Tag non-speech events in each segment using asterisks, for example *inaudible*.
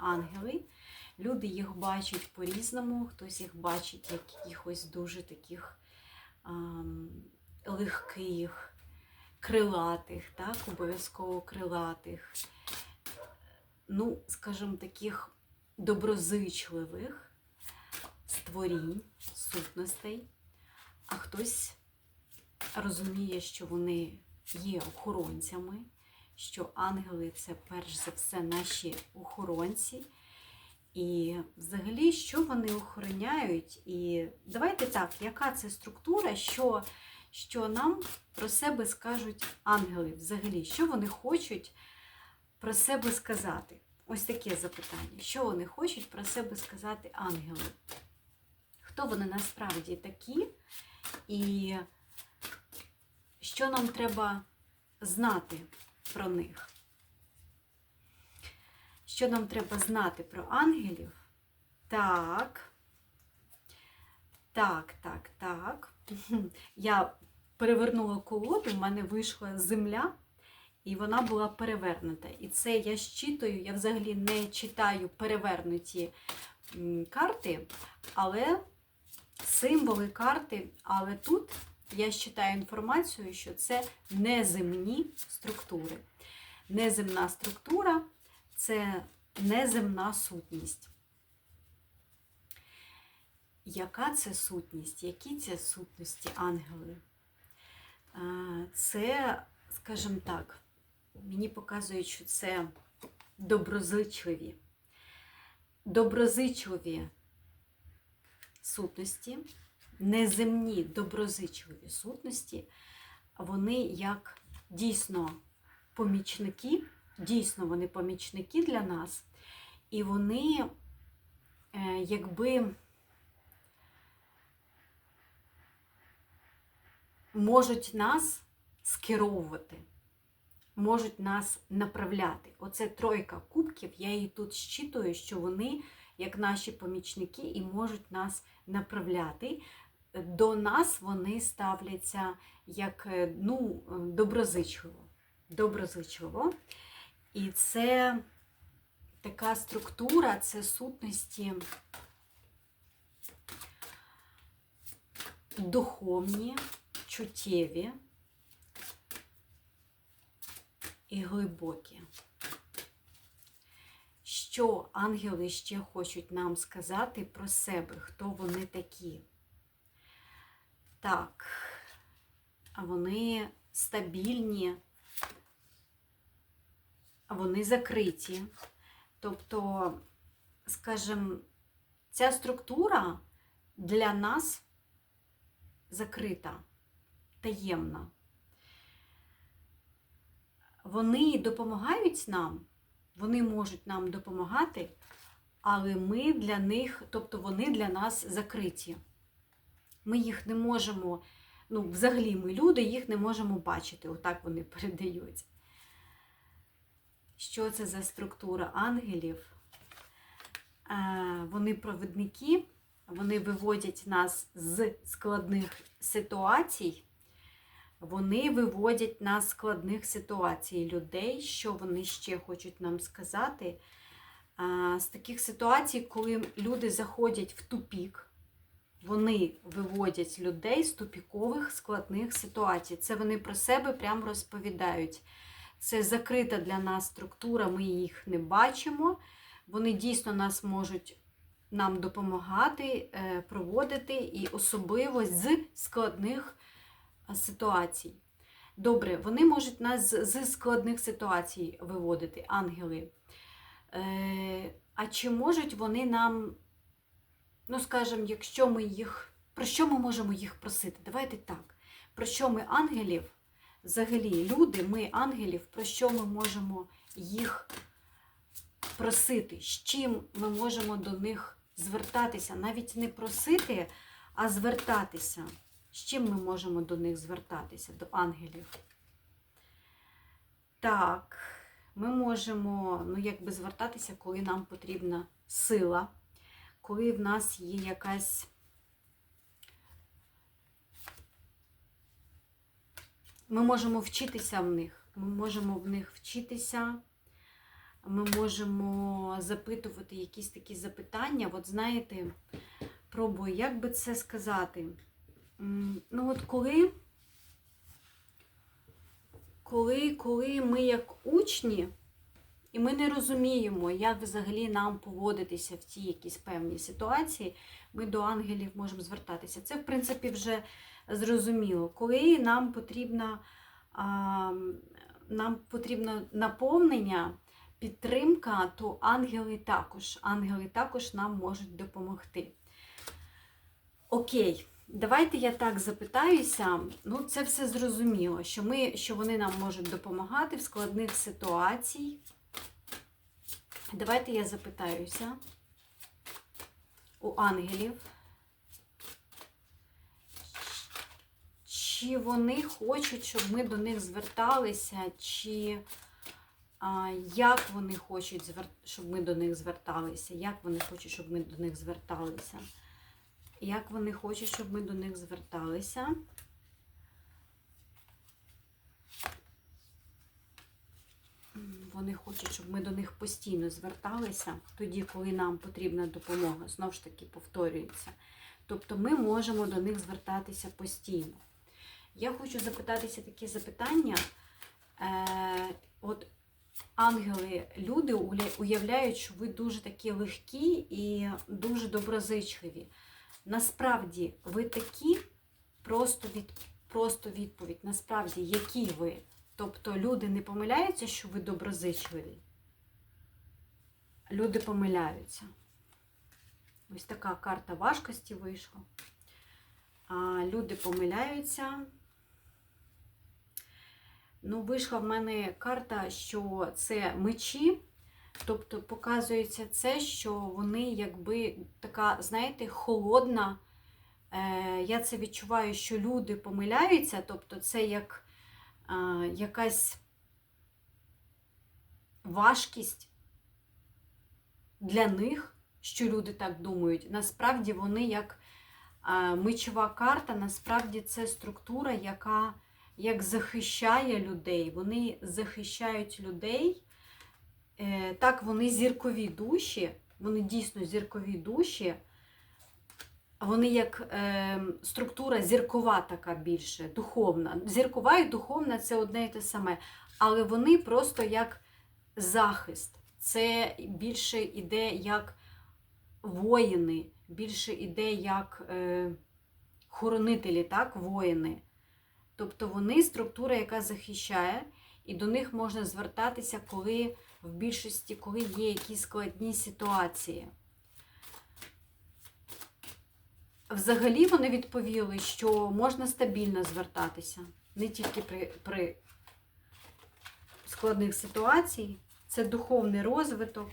ангели. Люди їх бачать по-різному, хтось їх бачить як якихось дуже таких ам, легких, крилатих, так, обов'язково крилатих, ну, скажімо, таких доброзичливих створінь, сутностей, а хтось розуміє, що вони є охоронцями, що ангели це перш за все наші охоронці. І взагалі, що вони охороняють? І давайте так, яка це структура, що, що нам про себе скажуть ангели взагалі, що вони хочуть про себе сказати? Ось таке запитання. Що вони хочуть про себе сказати ангели? Хто вони насправді такі? І що нам треба знати про них? Що нам треба знати про ангелів? Так. Так, так, так. *laughs* Я перевернула колоду, в мене вийшла земля, і вона була перевернута. І це я щитую, я взагалі не читаю перевернуті карти, але символи карти, але тут я читаю інформацію, що це неземні структури. Неземна структура це неземна сутність. Яка це сутність? Які це сутності ангели? Це, скажімо так, мені показують, що це доброзичливі. Доброзичливі сутності, неземні доброзичливі сутності, вони як дійсно помічники, дійсно вони помічники для нас, і вони е, якби можуть нас скеровувати, можуть нас направляти. Оце тройка кубків, я її тут щитую, що вони, як наші помічники, і можуть нас направляти. До нас вони ставляться як е, ну, доброзичливо. Доброзичливо. І це така структура, це сутності духовні, чуттєві і глибокі. Що ангели ще хочуть нам сказати про себе, хто вони такі? Так, вони стабільні, вони закриті. Тобто, скажімо, ця структура для нас закрита, таємна. Вони допомагають нам, вони можуть нам допомагати, але ми для них, тобто вони для нас закриті. Ми їх не можемо, ну, взагалі, ми люди, їх не можемо бачити, отак вони *laughs* передаються. Що це за структура ангелів? Е, Вони провідники, вони виводять нас з складних ситуацій. Вони виводять нас з складних ситуацій людей, що вони ще хочуть нам сказати. А, З таких ситуацій, коли люди заходять в тупік, вони виводять людей з тупікових складних ситуацій. Це вони про себе прямо розповідають. Це закрита для нас структура, ми їх не бачимо. Вони дійсно нас можуть нам допомагати, е, проводити і особливо з складних ситуацій. Добре, вони можуть нас з, з складних ситуацій виводити, ангели. Е, а чи можуть вони нам, ну, скажімо, якщо ми їх, про що ми можемо їх просити? Давайте так. Про що ми ангелів, взагалі, люди, ми ангелів, про що ми можемо їх просити? З чим ми можемо до них звертатися? Навіть не просити, а звертатися. З чим ми можемо до них звертатися, до ангелів? Так, ми можемо ну, якби звертатися, коли нам потрібна сила, коли в нас є якась ми можемо вчитися в них. Ми можемо в них вчитися, ми можемо запитувати якісь такі запитання. От знаєте, пробую, як би це сказати. Ну, от коли, коли, коли ми як учні, і ми не розуміємо, як взагалі нам поводитися в цій якійсь певній ситуації, ми до ангелів можемо звертатися. Це, в принципі, вже зрозуміло. Коли нам потрібна, нам потрібно наповнення, підтримка, то ангели також. Ангели також нам можуть допомогти. Окей, давайте я так запитаюся. Ну, це все зрозуміло, що, ми, що вони нам можуть допомагати в складних ситуаціях. Давайте я запитаюся у ангелів, чи вони хочуть, щоб ми до них зверталися, чи а, як вони хочуть, щоб ми до них зверталися, як вони хочуть, щоб ми до них зверталися. Як вони хочуть, щоб ми до них зверталися. Вони хочуть, щоб ми до них постійно зверталися, тоді, коли нам потрібна допомога. Знову ж таки, повторюється. Тобто ми можемо до них звертатися постійно. Я хочу запитатися такі запитання. Е, От ангели, люди уявляють, що ви дуже такі легкі і дуже доброзичливі. Насправді, ви такі, просто, від, просто відповідь, насправді, які ви. Тобто люди не помиляються, що ви доброзичливі. Люди помиляються. Ось така карта важкості вийшла. А люди помиляються. Ну, вийшла в мене карта, що це мечі. Тобто показується це, що вони якби така, знаєте, холодна. Е, Я це відчуваю, що люди помиляються, тобто це як якась важкість для них, що люди так думають. Насправді вони як мечова карта, насправді це структура, яка як захищає людей. Вони захищають людей. Е, так, вони зіркові душі, вони дійсно зіркові душі, вони як е, структура зіркова така більше, духовна. Зіркова і духовна це одне і те саме. Але вони просто як захист. Це більше іде як воїни, більше іде як е, хоронителі, так, воїни. Тобто вони структура, яка захищає, і до них можна звертатися, коли в більшості, коли є якісь складні ситуації. Взагалі вони відповіли, що можна стабільно звертатися, не тільки при, при складних ситуаціях. Це духовний розвиток,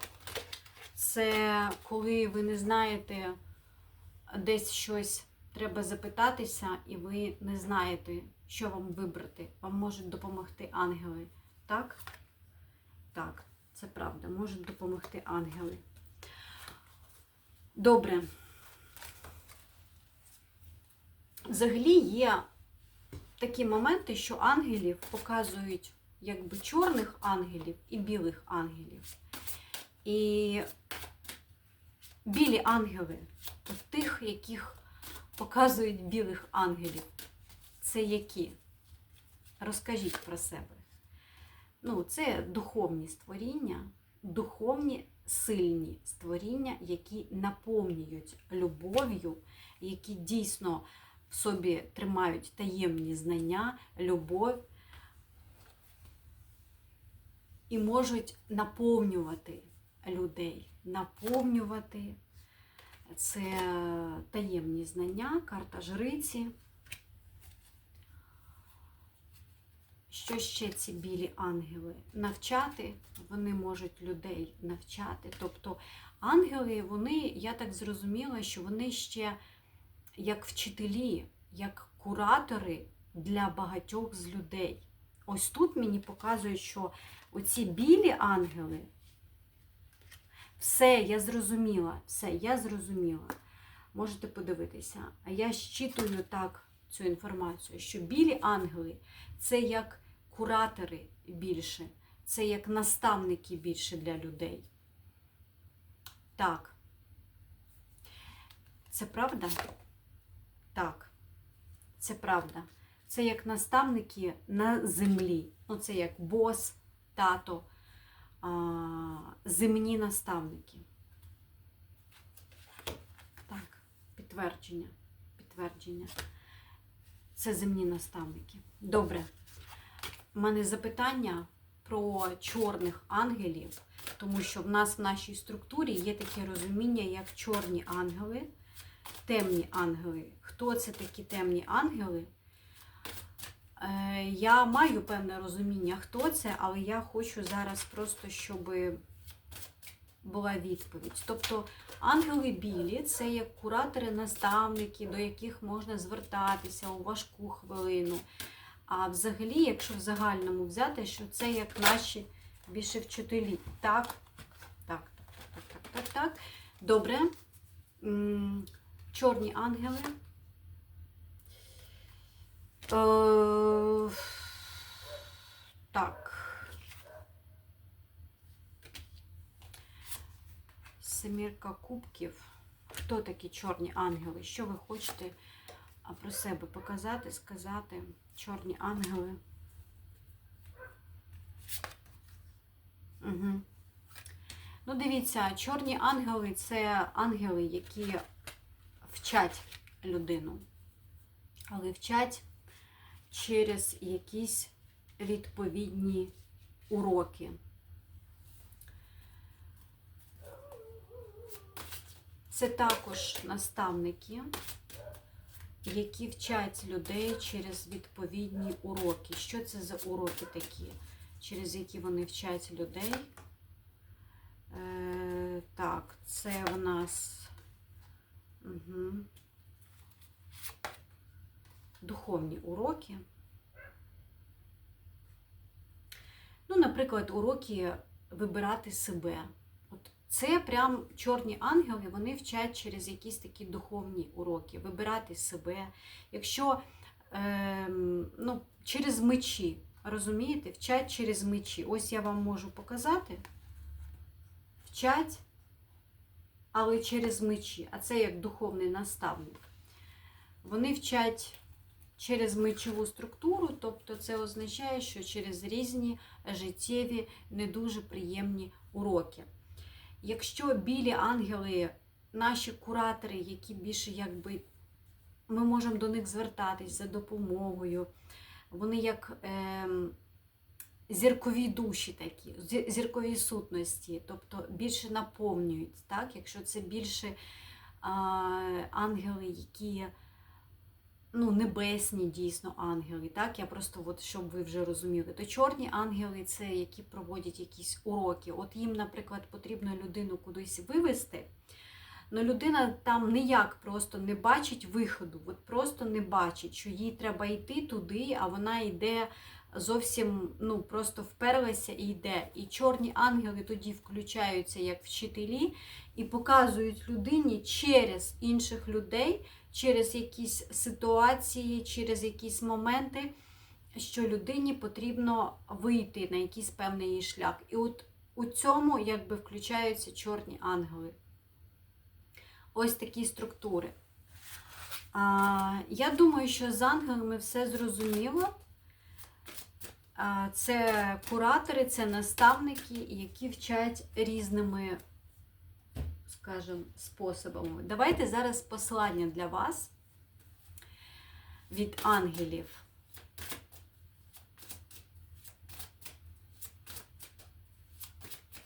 це коли ви не знаєте десь щось треба запитатися, і ви не знаєте, що вам вибрати. Вам можуть допомогти ангели. Так? Так, це правда, можуть допомогти ангели. Добре. Взагалі є такі моменти, що ангелів показують якби чорних ангелів і білих ангелів. І білі ангели, тих, яких показують білих ангелів, це які? Розкажіть про себе. Ну, це духовні створіння, духовні сильні створіння, які наповнюють любов'ю, які дійсно в собі тримають таємні знання, любов і можуть наповнювати людей, наповнювати це таємні знання, карта жриці. Що ще ці білі ангели? Навчати, вони можуть людей навчати. Тобто ангели, вони, я так зрозуміла, що вони ще як вчителі, як куратори для багатьох з людей. Ось тут мені показують, що оці білі ангели, все, я зрозуміла, все, я зрозуміла. Можете подивитися. А я щитую так цю інформацію, що білі ангели це як куратори більше. це як наставники більше для людей. Так. Це правда? Так. Це правда. Це як наставники на землі. Ну, це як бос, тато, а, земні наставники. Так, підтвердження. Підтвердження. Це земні наставники. Добре. У мене запитання про чорних ангелів, тому що в нас в нашій структурі є таке розуміння, як чорні ангели, темні ангели. Хто це такі темні ангели? Е, Я маю певне розуміння, хто це, але я хочу зараз просто, щоб була відповідь. Тобто ангели білі це як куратори-наставники, до яких можна звертатися у важку хвилину. А взагалі, якщо в загальному взяти, що це як наші більше вчителі. Так, так, так, так, так, так. Добре. Чорні ангели. Е, Так. Семірка кубків. Хто такі чорні ангели? Що ви хочете про себе показати, сказати? Чорні ангели. Угу. Ну, дивіться, чорні ангели це ангели, які вчать людину. Але вчать через якісь відповідні уроки. Це також наставники, які вчать людей через відповідні уроки. Що це за уроки такі, через які вони вчать людей? Е, так, це в нас угу. духовні уроки. Ну, наприклад, уроки вибирати себе. От це прям чорні ангели, вони вчать через якісь такі духовні уроки, вибирати себе. Якщо е, ну, через мечі, розумієте, вчать через мечі. Ось я вам можу показати. Вчать, але через мечі. А це як духовний наставник. Вони вчать через мечову структуру, тобто це означає, що через різні життєві, не дуже приємні уроки. Якщо білі ангели, наші куратори, які більше якби ми можемо до них звертатись за допомогою, вони як е, зіркові душі такі, зіркові сутності, тобто більше наповнюють, так? якщо це більше а, ангели, які ну, небесні дійсно ангели, так? Я просто, от, щоб ви вже розуміли, то чорні ангели це які проводять якісь уроки. От їм, наприклад, потрібно людину кудись вивести. але людина там ніяк просто не бачить виходу, от просто не бачить, що їй треба йти туди, а вона йде зовсім ну, просто вперлася і йде. І чорні ангели тоді включаються як вчителі і показують людині через інших людей, через якісь ситуації, через якісь моменти, що людині потрібно вийти на якийсь певний її шлях. І от у цьому якби включаються чорні ангели. Ось такі структури. Я думаю, що з ангелами все зрозуміло. Це куратори, це наставники, які вчать різними скажімо, способами. Давайте зараз послання для вас від ангелів.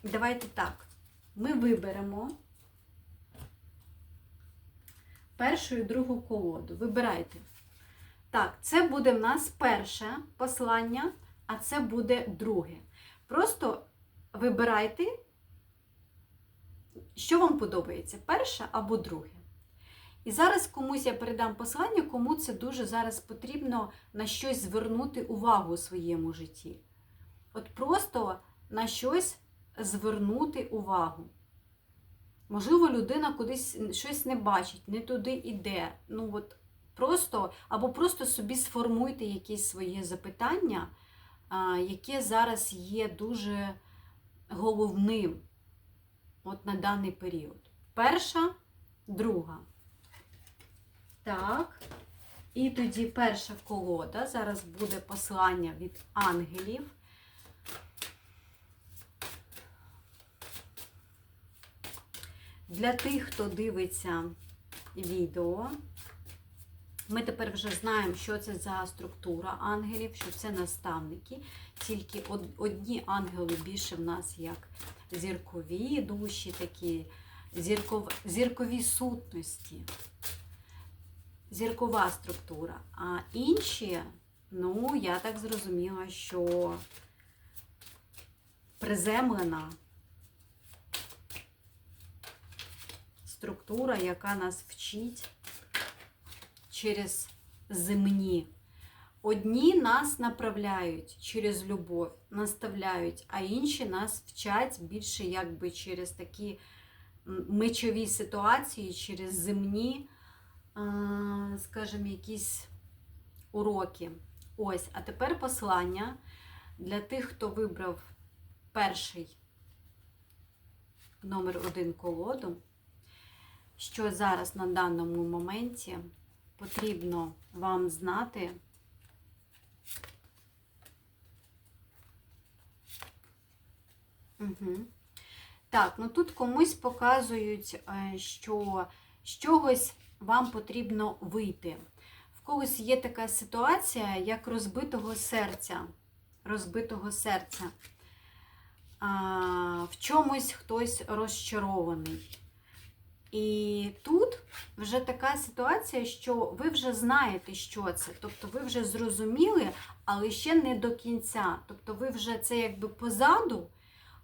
Давайте так. Ми виберемо першу і другу колоду. Вибирайте. Так, це буде в нас перше послання, а це буде друге. Просто вибирайте що вам подобається, перше або друге? І зараз комусь я передам послання, кому це дуже зараз потрібно на щось звернути увагу у своєму житті. От просто на щось звернути увагу. Можливо, людина кудись щось не бачить, не туди йде. Ну, от просто, Або просто собі сформуйте якесь своє запитання, яке зараз є дуже головним от на даний період. Перша, друга. Так. І тоді перша колода. Зараз буде послання від ангелів. Для тих, хто дивиться відео, ми тепер вже знаємо, що це за структура ангелів, що це наставники. Тільки одні ангели більше в нас як зіркові душі, такі зірков... зіркові сутності, зіркова структура. А інші, ну, я так зрозуміла, що приземлена структура, яка нас вчить через земні. Одні нас направляють через любов, наставляють, а інші нас вчать більше якби через такі мечові ситуації, через земні, скажімо, якісь уроки. Ось, а тепер послання для тих, хто вибрав перший номер один колоду, що зараз на даному моменті потрібно вам знати. Угу. Так, ну тут комусь показують, е, що з чогось вам потрібно вийти. В когось є така ситуація, як розбитого серця. Розбитого серця. В чомусь хтось розчарований. І тут вже така ситуація, що ви вже знаєте, що це. Тобто ви вже зрозуміли, але ще не до кінця. Тобто ви вже це якби позаду,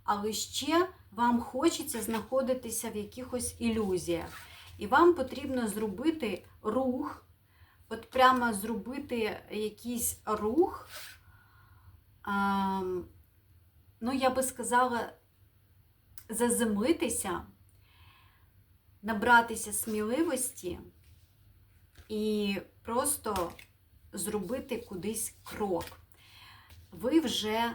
але ще вам хочеться знаходитися в якихось ілюзіях. І вам потрібно зробити рух, от прямо зробити якийсь рух, а, ну, я би сказала, заземлитися набратися сміливості і просто зробити кудись крок. Ви вже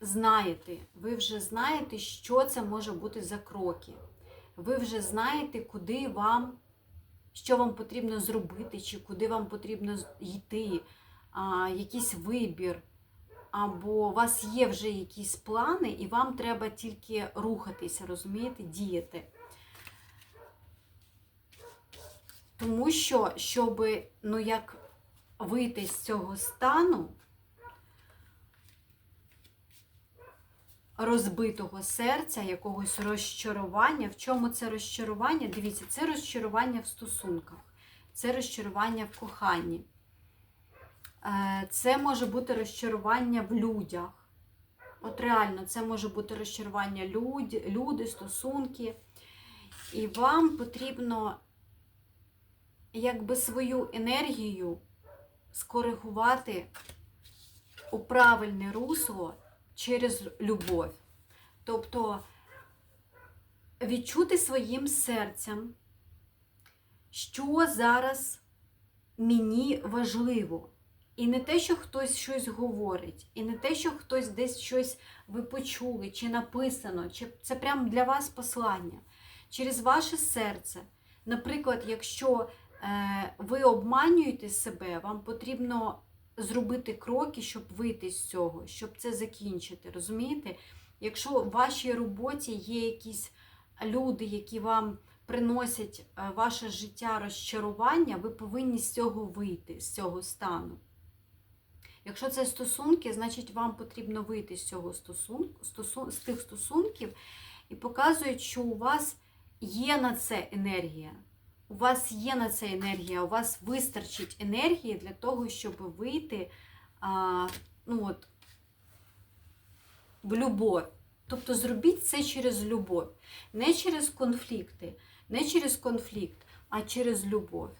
знаєте, ви вже знаєте, що це може бути за кроки. Ви вже знаєте, куди вам, що вам потрібно зробити, чи куди вам потрібно йти, а, якийсь вибір. Або у вас є вже якісь плани, і вам треба тільки рухатися, розумієте, діяти. Тому що, щоб, ну, як вийти з цього стану розбитого серця, якогось розчарування. В чому це розчарування? Дивіться, це розчарування в стосунках, це розчарування в коханні. Е, це може бути розчарування в людях. От реально, це може бути розчарування люди, люди, стосунки. І вам потрібно якби свою енергію скоригувати у правильне русло через любов. Тобто відчути своїм серцем, що зараз мені важливо. І не те, що хтось щось говорить, і не те, що хтось десь щось ви почули, чи написано, чи це прямо для вас послання. Через ваше серце. Наприклад, якщо ви обманюєте себе, вам потрібно зробити кроки, щоб вийти з цього, щоб це закінчити. Розумієте? Якщо в вашій роботі є якісь люди, які вам приносять е, ваше життя розчарування, ви повинні з цього вийти, з цього стану. Якщо це стосунки, значить вам потрібно вийти з цього стосунку, стосун, з тих стосунків і показують, що у вас є на це енергія у вас є на це енергія, у вас вистачить енергії для того, щоб вийти а, ну от, в любов. Тобто зробіть це через любов. Не через конфлікти, не через конфлікт, а через любов.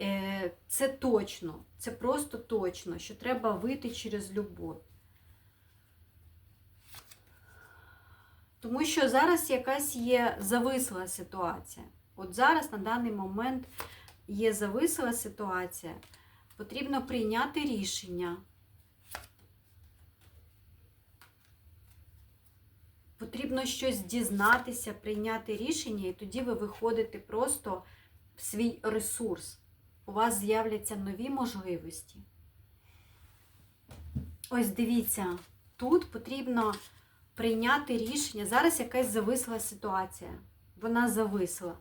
Е, це точно, це просто точно, що треба вийти через любов. Тому що зараз якась є зависла ситуація. От зараз на даний момент є зависла ситуація, потрібно прийняти рішення. потрібно щось дізнатися, прийняти рішення, і тоді ви виходите просто в свій ресурс. У вас з'являться нові можливості. Ось дивіться, тут потрібно прийняти рішення. Зараз якась зависла ситуація. Вона зависла.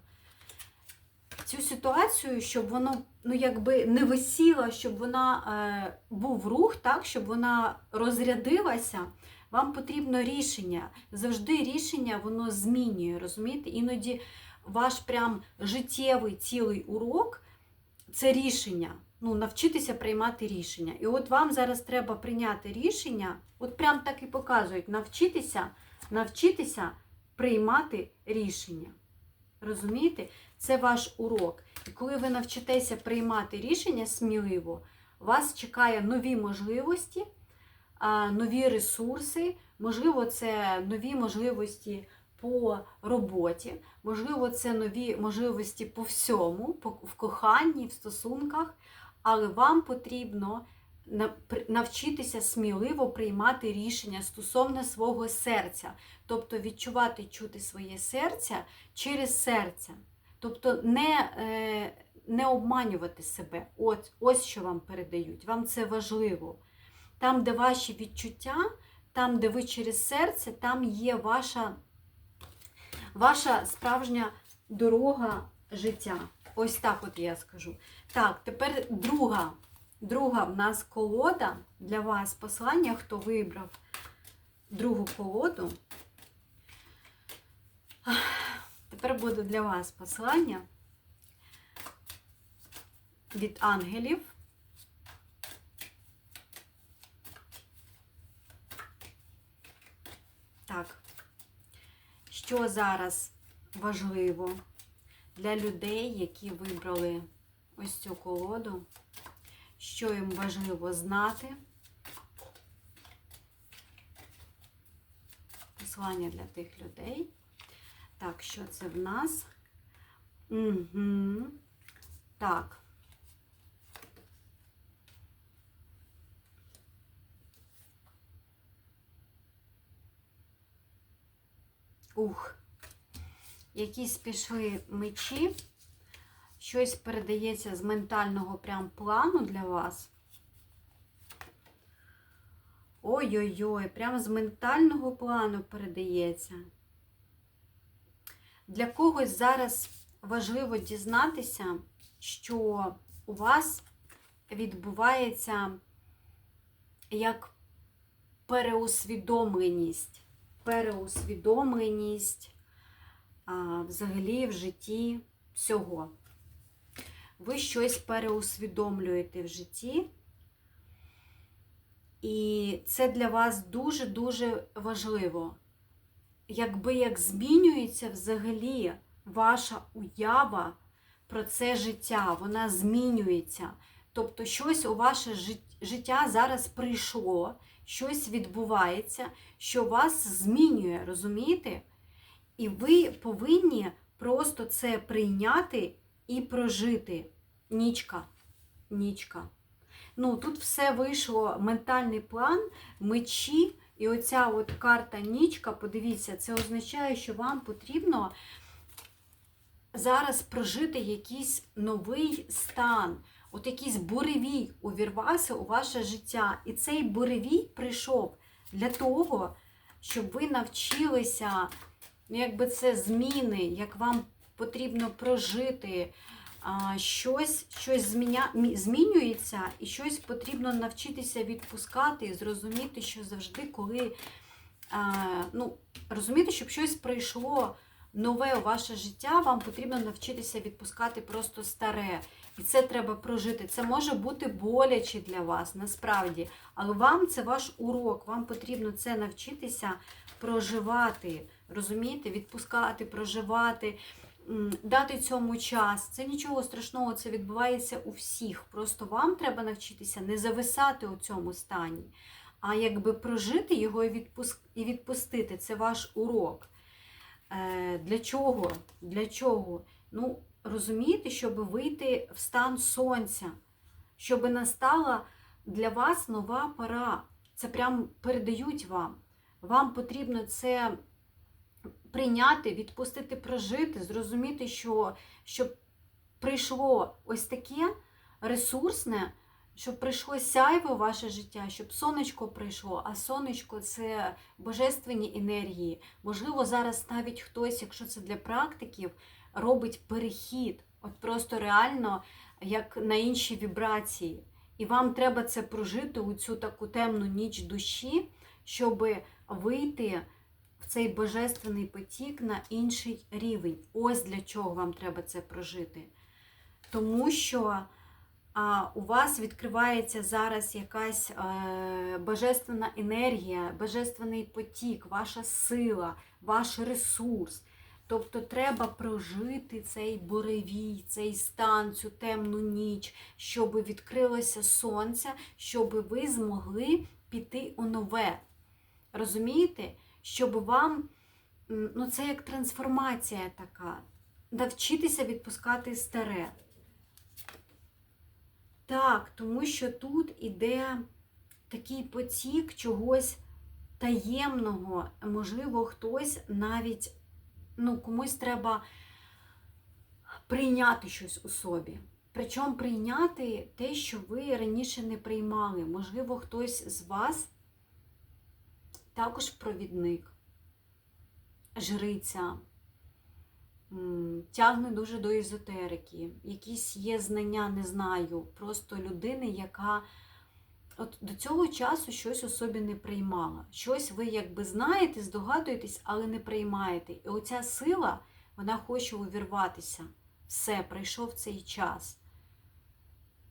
Цю ситуацію, щоб воно ну, якби не висіло, щоб вона е, був рух, так, щоб вона розрядилася, вам потрібно рішення. Завжди рішення воно змінює, розумієте? Іноді ваш прям життєвий цілий урок це рішення. Ну, навчитися приймати рішення. І от вам зараз треба прийняти рішення, от прям так і показують, навчитися, навчитися приймати рішення. Розумієте? Це ваш урок. І коли ви навчитеся приймати рішення сміливо, вас чекає нові можливості, нові ресурси, можливо, це нові можливості по роботі, можливо, це нові можливості по всьому, в коханні, в стосунках, але вам потрібно навчитися сміливо приймати рішення стосовно свого серця, тобто відчувати, чути своє серце через серце. Тобто не, е, не обманювати себе. От, ось що вам передають. Вам це важливо. Там, де ваші відчуття, там, де ви через серце, там є ваша, ваша справжня дорога життя. Ось так от я скажу. Так, тепер друга. Друга в нас колода для вас послання, хто вибрав другу колоду. Тепер буде для вас послання від ангелів. Так, що зараз важливо для людей, які вибрали ось цю колоду, що їм важливо знати. Послання для тих людей. Так, що це в нас? Угу. Так. Ух. Якісь пішли мечі. Щось передається з ментального прям плану для вас. Ой-ой-ой, прямо з ментального плану передається. Для когось зараз важливо дізнатися, що у вас відбувається як переусвідомленість, переусвідомленість а, взагалі в житті всього. Ви щось переусвідомлюєте в житті, і це для вас дуже-дуже важливо якби як змінюється взагалі ваша уява про це життя, вона змінюється. Тобто щось у ваше життя зараз прийшло, щось відбувається, що вас змінює, розумієте? І ви повинні просто це прийняти і прожити. Нічка, нічка. Ну, тут все вийшло ментальний план, мечі. І оця от карта нічка, подивіться, це означає, що вам потрібно зараз прожити якийсь новий стан, от якийсь буревій увірвався у ваше життя. І цей буревій прийшов для того, щоб ви навчилися, ну, якби це зміни, як вам потрібно прожити щось щось зміня... змінюється, і щось потрібно навчитися відпускати і зрозуміти, що завжди, коли ну, розуміти, щоб щось прийшло нове у ваше життя, вам потрібно навчитися відпускати просто старе. І це треба прожити. Це може бути боляче для вас, насправді. Але вам це ваш урок, вам потрібно це навчитися проживати. Розумієте? Відпускати, проживати дати цьому час. Це нічого страшного, це відбувається у всіх. Просто вам треба навчитися не зависати у цьому стані, а якби прожити його і відпустити. Це ваш урок. Е, для чого? Для чого? Ну, розумієте, щоб вийти в стан сонця, щоб настала для вас нова пора. Це прям передають вам. Вам потрібно це прийняти, відпустити, прожити, зрозуміти, що щоб прийшло ось таке ресурсне, щоб прийшло сяйво в ваше життя, щоб сонечко прийшло, а сонечко це божественні енергії. Можливо, зараз навіть хтось, якщо це для практиків, робить перехід, от просто реально як на інші вібрації. І вам треба це прожити у цю таку темну ніч душі, щоб вийти в цей божественний потік на інший рівень. Ось для чого вам треба це прожити. Тому що а, у вас відкривається зараз якась е, божественна енергія, божественний потік, ваша сила, ваш ресурс. Тобто треба прожити цей буревій, цей стан, цю темну ніч, щоб відкрилося сонце, щоб ви змогли піти у нове. Розумієте? Щоб вам, ну це як трансформація така, навчитися відпускати старе. Так, тому що тут іде такий потік чогось таємного, можливо, хтось навіть, ну, комусь треба прийняти щось у собі. Причому прийняти те, що ви раніше не приймали. Можливо, хтось з вас також провідник, жриця, тягне дуже до езотерики, якісь є знання, не знаю, просто людини, яка от до цього часу щось у собі не приймала. Щось ви якби знаєте, здогадуєтесь, але не приймаєте. І оця сила, вона хоче увірватися. Все, прийшов цей час.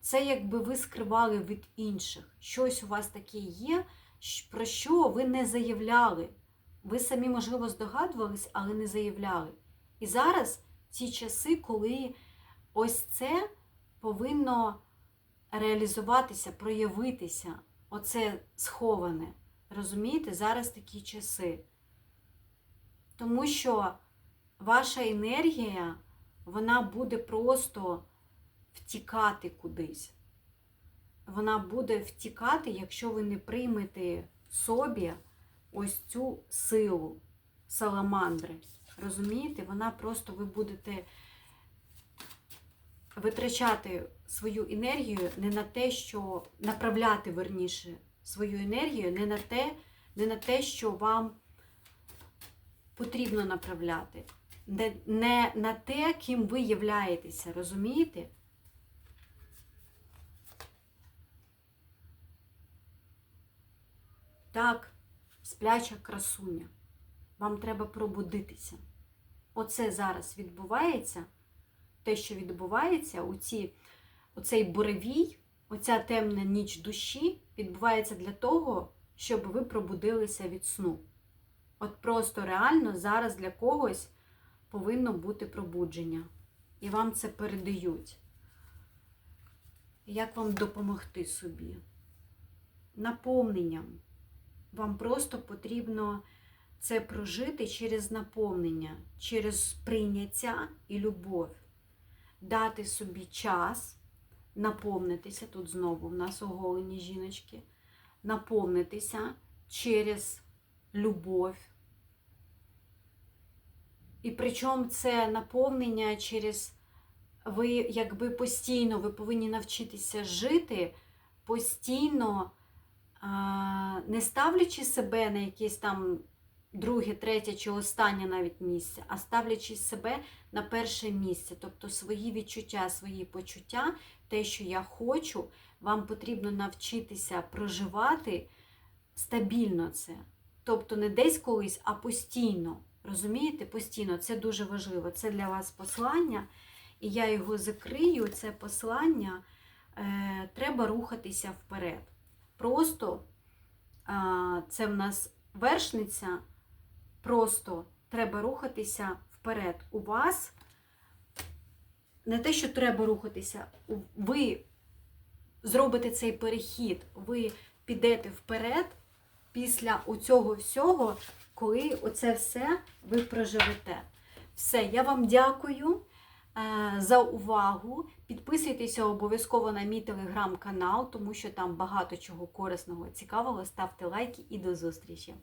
Це якби ви скривали від інших. Щось у вас таке є, про що ви не заявляли. Ви самі, можливо, здогадувались, але не заявляли. І зараз ці часи, коли ось це повинно реалізуватися, проявитися, оце сховане. Розумієте, зараз такі часи. Тому що ваша енергія, вона буде просто втікати кудись. Вона буде втікати, якщо ви не приймете собі ось цю силу саламандри. Розумієте? Вона просто ви будете витрачати свою енергію не на те, що направляти верніше свою енергію, не на те, не на те, що вам потрібно направляти. Не, на те, ким ви являєтеся, розумієте? Так, спляча красуня. Вам треба пробудитися. Оце зараз відбувається. Те, що відбувається, у ці, оцей буревій, оця темна ніч душі відбувається для того, щоб ви пробудилися від сну. От просто реально зараз для когось повинно бути пробудження. І вам це передають. Як вам допомогти собі? Наповненням. Вам просто потрібно це прожити через наповнення, через прийняття і любов. Дати собі час, наповнитися, тут знову в нас оголені жіночки, наповнитися через любов. І причому це наповнення через ви якби постійно ви повинні навчитися жити, постійно не ставлячи себе на якесь там друге, третє чи останнє навіть місце, а ставлячи себе на перше місце. Тобто свої відчуття, свої почуття, те, що я хочу, вам потрібно навчитися проживати стабільно це. Тобто не десь колись, а постійно. Розумієте? Постійно, це дуже важливо. Це для вас послання, і я його закрию, це послання. Е, треба рухатися вперед. Просто це в нас вершниця, просто треба рухатися вперед. У вас не те, що треба рухатися, ви зробите цей перехід, ви підете вперед після оцього всього, коли оце все ви проживете. Все, я вам дякую за увагу. Підписуйтеся обов'язково на мій телеграм-канал, тому що там багато чого корисного, цікавого. Ставте лайки і до зустрічі!